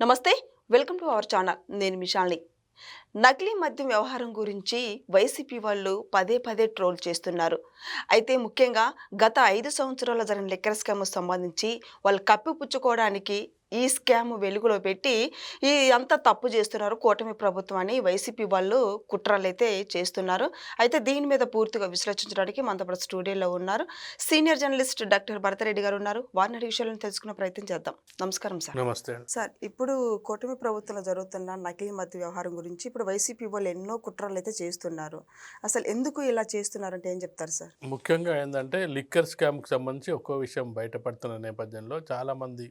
నమస్తే welcome to our channel. నేను మిషాల్ని. నకిలీ మద్యం వ్యవహారం గురించి వైసీపీ వాళ్ళు పదే పదే ట్రోల్ చేస్తున్నారు. అయితే ముఖ్యంగా గత ఐదు సంవత్సరాల జరిగిన లిక్కర్ స్కామ్ సంబంధించి వాళ్ళు కప్పిపుచ్చుకోవడానికి ఈ స్కామ్ వెలుగులో పెట్టి ఈ అంతా తప్పు చేస్తున్నారు కూటమి ప్రభుత్వం అని వైసీపీ వాళ్ళు కుట్రలు అయితే చేస్తున్నారు. అయితే దీని మీద పూర్తిగా విశ్లేషించడానికి మనతో పాటు స్టూడియోలో ఉన్నారు. సీనియర్ జర్నలిస్ట్ డాక్టర్ భరతరెడ్డి గారు ఉన్నారు. వారిని అడిగే విషయాలను తెలుసుకునే ప్రయత్నం చేద్దాం. నమస్కారం సార్. నమస్తే సార్ ఇప్పుడు కూటమి ప్రభుత్వంలో జరుగుతున్న నకిలీ మద్య వ్యవహారం గురించి ఇప్పుడు వైసీపీ వాళ్ళు ఎన్నో కుట్రలు అయితే చేస్తున్నారు. అసలు ఎందుకు ఇలా చేస్తున్నారంటే ఏం చెప్తారు సార్? ముఖ్యంగా ఏంటంటే లిక్కర్ స్కామ్కి సంబంధించి ఒక్కో విషయం బయటపడుతున్న నేపథ్యంలో చాలామంది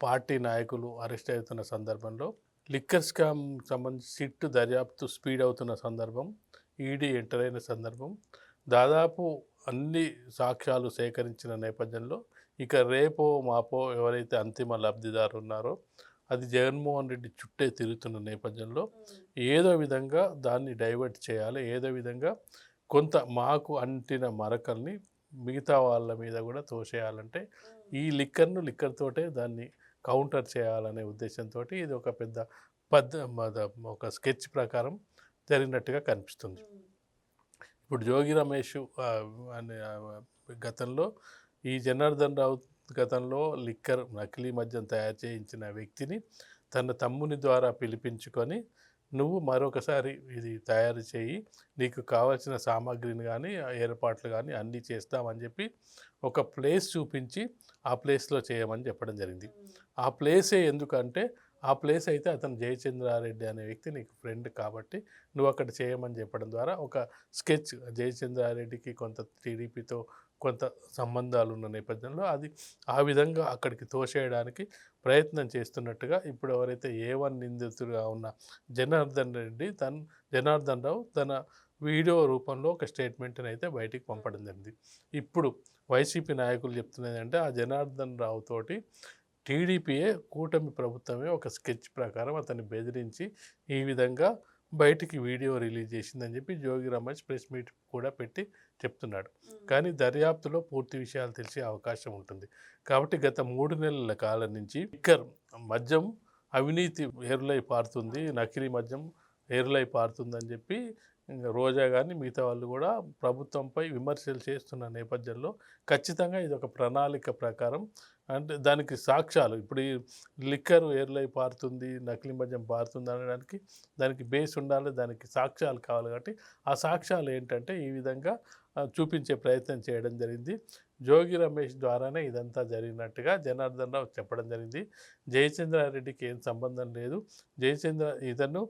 పార్టీ నాయకులు అరెస్ట్ అవుతున్న సందర్భంలో లిక్కర్ స్కామ్ సంబంధించి సిట్ దర్యాప్తు స్పీడ్ అవుతున్న సందర్భం ఈడీ ఎంటర్ అయిన సందర్భం దాదాపు అన్ని సాక్ష్యాలు సేకరించిన నేపథ్యంలో ఇక రేపో మాపో ఎవరైతే అంతిమ లబ్ధిదారు ఉన్నారో అది జగన్మోహన్ రెడ్డి చుట్టే తిరుగుతున్న నేపథ్యంలో ఏదో విధంగా దాన్ని డైవర్ట్ చేయాలి ఏదో విధంగా కొంత మాకు అంటిన మరకల్ని మిగతా వాళ్ళ మీద కూడా తోసేయాలంటే ఈ లిక్కర్ను లిక్కర్ తోటే దాన్ని కౌంటర్ చేయాలనే ఉద్దేశంతో ఇది ఒక పెద్ద పద్ ఒక స్కెచ్ ప్రకారం జరిగినట్టుగా కనిపిస్తుంది. ఇప్పుడు జోగి రమేష్ అనే గతంలో ఈ జనార్దన్ రావు గతంలో లిక్కర్ నకిలీ మద్యం తయారు చేయించిన వ్యక్తిని తన తమ్ముని ద్వారా పిలిపించుకొని నువ్వు మరొకసారి ఇది తయారు చేయి. నీకు కావాల్సిన సామాగ్రిని కానీ ఏర్పాట్లు కానీ అన్నీ చేస్తామని చెప్పి ఒక ప్లేస్ చూపించి ఆ ప్లేస్లో చేయమని చెప్పడం జరిగింది. ఆ ప్లేసే ఎందుకంటే ఆ ప్లేస్ అయితే అతను జయచంద్రారెడ్డి అనే వ్యక్తి నీకు ఫ్రెండ్ కాబట్టి నువ్వు అక్కడ చేయమని చెప్పడం ద్వారా ఒక స్కెచ్ జయచంద్రారెడ్డికి కొంత టీడీపీతో కొంత సంబంధాలు ఉన్న నేపథ్యంలో అది ఆ విధంగా అక్కడికి తోసేయడానికి ప్రయత్నం చేస్తున్నట్టుగా ఇప్పుడు ఎవరైతే ఏ వన్ నిందితుడుగా ఉన్న జనార్దన్ రెడ్డి తన జనార్దన్ రావు తన వీడియో రూపంలో ఒక స్టేట్మెంట్ని అయితే బయటికి పంపడం జరిగింది. ఇప్పుడు వైసీపీ నాయకులు చెప్తున్నది అంటే ఆ జనార్దన్ రావు తోటి టీడీపీయే కూటమి ప్రభుత్వమే ఒక స్కెచ్ ప్రకారం అతన్ని బెదిరించి ఈ విధంగా బయటికి వీడియో రిలీజ్ చేసిందని చెప్పి జోగి రమేష్ ప్రెస్ మీట్ కూడా పెట్టి చెప్తున్నాడు. కానీ దర్యాప్తులో పూర్తి విషయాలు తెలిసే అవకాశం ఉంటుంది. కాబట్టి గత మూడు నెలల కాలం నుంచి లిక్కర్ మద్యం అవినీతి ఏరులై పారుతుంది నకిలీ మద్యం ఏరులై పారుతుందని చెప్పి రోజా కానీ మిగతా వాళ్ళు కూడా ప్రభుత్వంపై విమర్శలు చేస్తున్న నేపథ్యంలో ఖచ్చితంగా ఇది ఒక ప్రణాళిక ప్రకారం అంటే దానికి సాక్ష్యాలు. ఇప్పుడు ఈ లిక్కర్ ఎర్లై పారుతుంది నకిలీ మద్యం పారుతుంది అనడానికి దానికి బేస్ ఉండాలి దానికి సాక్ష్యాలు కావాలి కాబట్టి ఆ సాక్ష్యాలు ఏంటంటే ఈ విధంగా చూపించే ప్రయత్నం చేయడం జరిగింది. జోగి రమేష్ ద్వారానే ఇదంతా జరిగినట్టుగా జనార్దన్ రావు చెప్పడం జరిగింది. జయచంద్రారెడ్డికి ఏం సంబంధం లేదు. జయచంద్ర ఇతను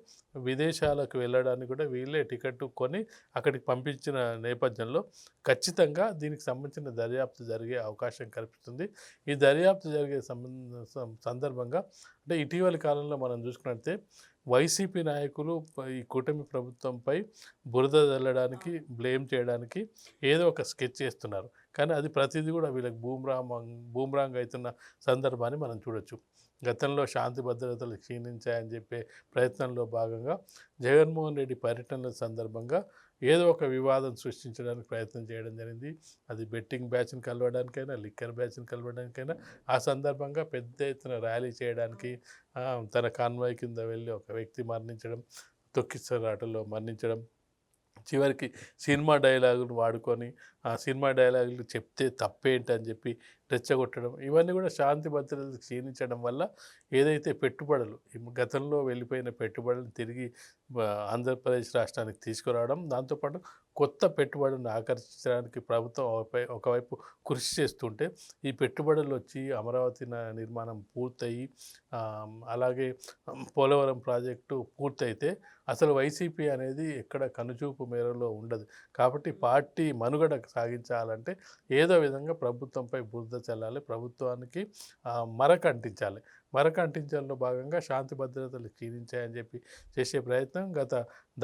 విదేశాలకు వెళ్ళడానికి కూడా వీళ్ళే టికెట్ కొని అక్కడికి పంపించిన నేపథ్యంలో ఖచ్చితంగా దీనికి సంబంధించిన దర్యాప్తు జరిగే అవకాశం కల్పిస్తుంది. ఈ దర్యాప్తు జరిగే సంబంధ సందర్భంగా అంటే ఇటీవలి కాలంలో మనం చూసుకున్నట్టే వైసీపీ నాయకులు ఈ కూటమి ప్రభుత్వంపై బురద చల్లడానికి బ్లేమ్ చేయడానికి ఏదో ఒక స్కెచ్ చేస్తున్నారు. కానీ అది ప్రతిదీ కూడా వీళ్ళకి బూమ్రాంగ్ భూమ్రాంగ్ అవుతున్న సందర్భాన్ని మనం చూడొచ్చు. గతంలో శాంతి భద్రతలు క్షీణించాయని చెప్పే ప్రయత్నంలో భాగంగా జగన్మోహన్ రెడ్డి పర్యటనల సందర్భంగా ఏదో ఒక వివాదం సృష్టించడానికి ప్రయత్నం చేయడం జరిగింది. అది బెట్టింగ్ బ్యాచ్ని కలవడానికైనా లిక్కర్ బ్యాచ్ని కలవడానికైనా ఆ సందర్భంగా పెద్ద ఎత్తున ర్యాలీ చేయడానికి తన కాన్వాయ్ కింద వెళ్ళి ఒక వ్యక్తి మరణించడం తొక్కిసలాటలో మరణించడం చివరికి సినిమా డైలాగులు వాడుకొని ఆ సినిమా డైలాగులు చెప్తే తప్పేంటి అని చెప్పి రెచ్చగొట్టడం ఇవన్నీ కూడా శాంతి భద్రతలు క్షీణించడం వల్ల ఏదైతే పెట్టుబడులు గతంలో వెళ్ళిపోయిన పెట్టుబడులను తిరిగి ఆంధ్రప్రదేశ్ రాష్ట్రానికి తీసుకురావడం దాంతోపాటు కొత్త పెట్టుబడులను ఆకర్షించడానికి ప్రభుత్వం ఒకవైపు కృషి చేస్తుంటే ఈ పెట్టుబడులు వచ్చి అమరావతి నిర్మాణం పూర్తయి అలాగే పోలవరం ప్రాజెక్టు పూర్తయితే అసలు వైసీపీ అనేది ఎక్కడ కనుచూపు మేరలో ఉండదు. కాబట్టి పార్టీ మనుగడ సాగించాలంటే ఏదో విధంగా ప్రభుత్వంపై బురద చల్లాలి ప్రభుత్వానికి మరక అంటించాలి. మరక అంటించడంలో భాగంగా శాంతి భద్రతలు క్షీణించాయని చెప్పి చేసే ప్రయత్నం గత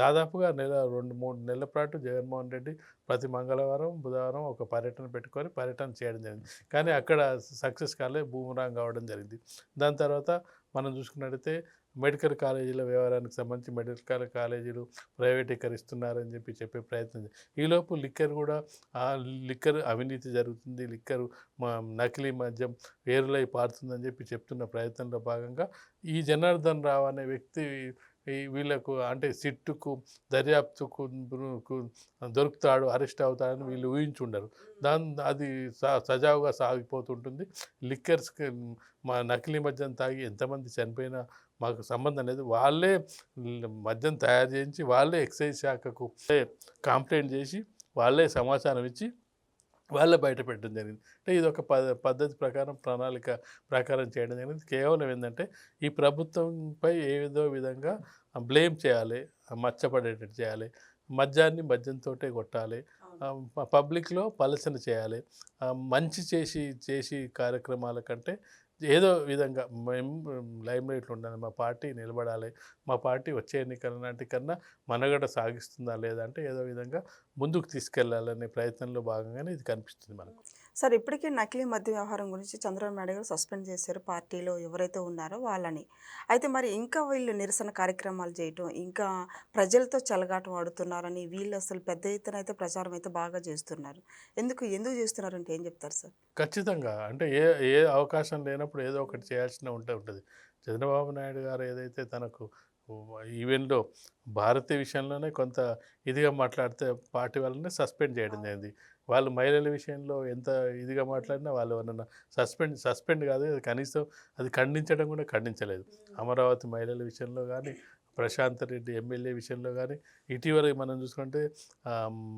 దాదాపుగా నెల రెండు మూడు నెలల పాటు జగన్మోహన్ రెడ్డి ప్రతి మంగళవారం బుధవారం ఒక పర్యటన పెట్టుకొని పర్యటన చేయడం జరిగింది. కానీ అక్కడ సక్సెస్ కాలే బూమరాంగ్ కావడం జరిగింది. దాని తర్వాత మనం చూసుకున్నట్టయితే మెడికల్ కాలేజీల వ్యవహారానికి సంబంధించి మెడికల్ కాలేజీలు ప్రైవేటీకరిస్తున్నారని చెప్పి చెప్పే ప్రయత్నం ఈలోపు లిక్కర్ కూడా ఆ లిక్కర్ అవినీతి జరుగుతుంది. లిక్కర్ మా నకిలీ మద్యం వేరులై పారుతుందని చెప్పి చెప్తున్న ప్రయత్నంలో భాగంగా ఈ జనార్దన్ రావు అనే వ్యక్తి ఈ వీళ్ళకు అంటే సిట్టుకు దర్యాప్తుకు దొరుకుతాడు అరెస్ట్ అవుతాడని వీళ్ళు ఊహించుండరు. దాని అది స- సజావుగా సాగిపోతుంటుంది. లిక్కర్స్కి మా నకిలీ మద్యం తాగి ఎంతమంది చనిపోయినా మాకు సంబంధం లేదు. వాళ్ళే మద్యం తయారు చేయించి వాళ్ళే ఎక్సైజ్ శాఖకు కంప్లైంట్ చేసి వాళ్ళే సమాచారం ఇచ్చి వాళ్ళే బయట పెట్టడం జరిగింది. అంటే ఇది ఒక ప పద్ధతి ప్రకారం ప్రణాళిక ప్రకారం చేయడం జరిగింది. కేవలం ఏంటంటే ఈ ప్రభుత్వంపై ఏదో విధంగా బ్లేమ్ చేయాలి మచ్చపడేటట్టు చేయాలి. మద్యాన్ని మద్యంతో కొట్టాలి. పబ్లిక్లో పలసన చేయాలి. మంచి చేసి చేసి కార్యక్రమాల కంటే ఏదో విధంగా మేము లైమ్ లైట్లో ఉండాలి మా పార్టీ నిలబడాలి మా పార్టీ వచ్చే ఎన్నికల నాటి కన్నా మనగడ సాగిస్తుందా లేదా అంటే ఏదో విధంగా ముందుకు తీసుకెళ్ళాలనే ప్రయత్నంలో భాగంగానే ఇది కనిపిస్తుంది మనకు. సార్ ఇప్పటికే నకిలీ మద్య వ్యవహారం గురించి చంద్రబాబు నాయుడు గారు సస్పెండ్ చేశారు పార్టీలో ఎవరైతే ఉన్నారో వాళ్ళని. అయితే మరి ఇంకా వీళ్ళు నిరసన కార్యక్రమాలు చేయటం ఇంకా ప్రజలతో చెలగాటం ఆడుతున్నారని వీళ్ళు అసలు పెద్ద ఎత్తున అయితే ప్రచారం అయితే బాగా చేస్తున్నారు. ఎందుకు ఎందుకు చేస్తున్నారంటే ఏం చెప్తారు సార్? ఖచ్చితంగా. అంటే ఏ ఏ అవకాశం లేనప్పుడు ఏదో ఒకటి చేయాల్సిన ఉంటే ఉంటుంది. చంద్రబాబు నాయుడు గారు ఏదైతే తనకు ఈవెన్లో భారతీయ విషయంలోనే కొంత ఇదిగా మాట్లాడితే పార్టీ వాళ్ళని సస్పెండ్ చేయడం జరిగింది. వాళ్ళు మహిళల విషయంలో ఎంత ఇదిగా మాట్లాడినా వాళ్ళు ఏమన్నా సస్పెండ్ సస్పెండ్ కాదు అది కనీసం అది ఖండించడం కూడా ఖండించలేదు. అమరావతి మహిళల విషయంలో కానీ ప్రశాంత్ రెడ్డి ఎమ్మెల్యే విషయంలో కానీ ఇటీవల మనం చూసుకుంటే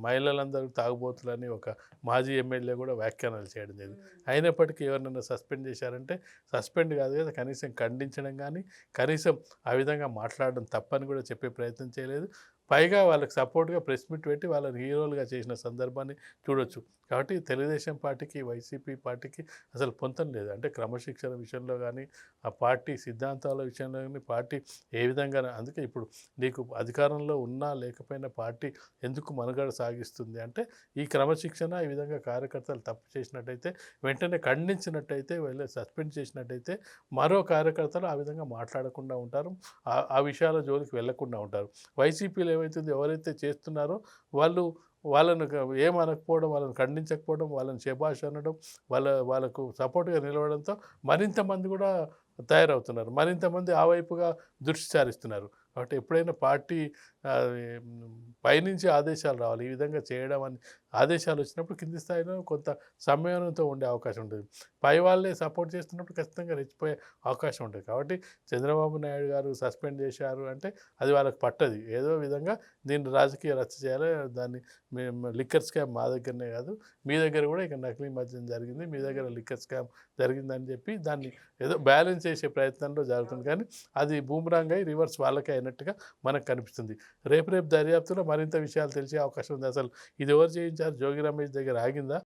మహిళలందరూ తాగుబోతులని ఒక మాజీ ఎమ్మెల్యే కూడా వ్యాఖ్యానాలు చేయడం జరిగింది. అయినప్పటికీ ఎవరినైనా సస్పెండ్ చేశారంటే సస్పెండ్ కాదు కదా కనీసం ఖండించడం కానీ కనీసం ఆ విధంగా మాట్లాడడం తప్పని కూడా చెప్పే ప్రయత్నం చేయలేదు. పైగా వాళ్ళకి సపోర్ట్గా ప్రెస్ మీట్ పెట్టి వాళ్ళని హీరోలుగా చేసిన సందర్భాన్ని చూడొచ్చు. కాబట్టి తెలుగుదేశం పార్టీకి వైసీపీ పార్టీకి అసలు పొంతం లేదు. అంటే క్రమశిక్షణ విషయంలో కానీ ఆ పార్టీ సిద్ధాంతాల విషయంలో కానీ పార్టీ ఏ విధంగా అందుకే ఇప్పుడు నీకు అధికారంలో ఉన్నా లేకపోయినా పార్టీ ఎందుకు మనుగడ సాగిస్తుంది? అంటే ఈ క్రమశిక్షణ ఈ విధంగా కార్యకర్తలు తప్పు చేసినట్టయితే వెంటనే ఖండించినట్టయితే వెళ్ళి సస్పెండ్ చేసినట్టయితే మరో కార్యకర్తలు ఆ విధంగా మాట్లాడకుండా ఉంటారు. ఆ- ఆ విషయాల జోలికి వెళ్ళకుండా ఉంటారు. వైసీపీలో ఏమవుతుంది ఎవరైతే చేస్తున్నారో వాళ్ళు వాళ్ళను ఏమనకపోవడం వాళ్ళని ఖండించకపోవడం వాళ్ళని శబాష్ అనడం వాళ్ళ వాళ్ళకు సపోర్ట్గా నిలవడంతో మరింత మంది కూడా తయారవుతున్నారు. మరింత మంది ఆ వైపుగా దృష్టి సారిస్తున్నారు. కాబట్టి ఎప్పుడైనా పార్టీ పైనుంచి ఆదేశాలు రావాలి. ఈ విధంగా చేయడం అని ఆదేశాలు వచ్చినప్పుడు కింది స్థాయిలో కొంత సమయంతో ఉండే అవకాశం ఉంటుంది. పై వాళ్ళే సపోర్ట్ చేస్తున్నప్పుడు ఖచ్చితంగా రెచ్చిపోయే అవకాశం ఉంటుంది. కాబట్టి చంద్రబాబు నాయుడు గారు సస్పెండ్ చేశారు అంటే అది వాళ్ళకి పట్టది. ఏదో విధంగా దీన్ని రాజకీయ రచ్చ చేయాలి. దాన్ని మేము లిక్కర్ స్కామ్ మా దగ్గరనే కాదు. మీ దగ్గర కూడా ఇక నకిలీ మద్యం జరిగింది. మీ దగ్గర లిక్కర్ స్కామ్ జరిగిందని చెప్పి దాన్ని ఏదో బ్యాలెన్స్ చేసే ప్రయత్నంలో జరుగుతుంది. కానీ అది బూమరాంగ్ అయి రివర్స్ వాళ్ళకే అయినట్టుగా మనకు కనిపిస్తుంది. రేపు రేపు దర్యాప్తులో మరింత విషయాలు తెలిసే అవకాశం ఉంది. అసలు ఇది ఎవరు చేయించారు? జోగి రమేష్ దగ్గర ఆగిందా?